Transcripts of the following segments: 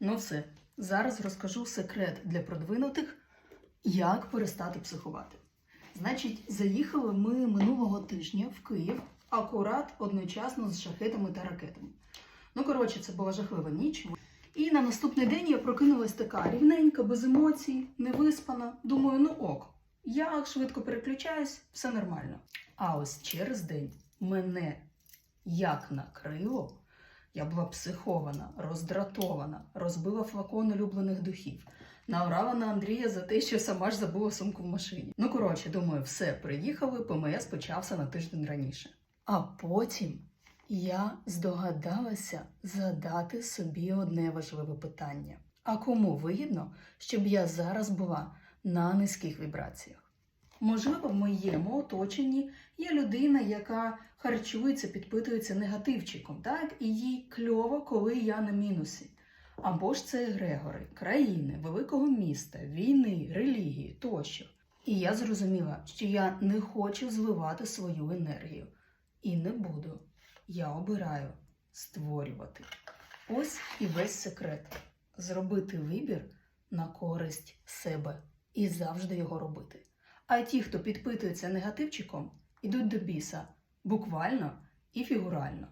Ну все, зараз розкажу секрет для продвинутих, як перестати психувати. Значить, заїхали ми минулого тижня в Київ акурат одночасно з шахетами та ракетами. Ну, коротше, це була жахлива ніч. І на наступний день я прокинулась така рівненька, без емоцій, невиспана. Думаю, ну ок, я швидко переключаюсь, все нормально. А ось через день мене як накрило, я була психована, роздратована, розбила флакон улюблених духів, наорала на Андрія за те, що сама ж забула сумку в машині. Ну, коротше, думаю, все, приїхали, ПМС почався на тиждень раніше. А потім я здогадалася задати собі одне важливе питання: а кому вигідно, щоб я зараз була на низьких вібраціях? Можливо, в моєму оточенні є людина, яка харчується, підпитується негативчиком, так? І їй кльово, коли я на мінусі. Або ж це егрегори, країни, великого міста, війни, релігії тощо. І я зрозуміла, що я не хочу зливати свою енергію. І не буду. Я обираю створювати. Ось і весь секрет зробити вибір на користь себе і завжди його робити. А ті, хто підпитується негативчиком, ідуть до біса буквально і фігурально.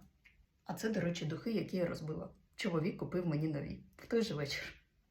А це, до речі, духи, які я розбила. Чоловік купив мені нові в той же вечір.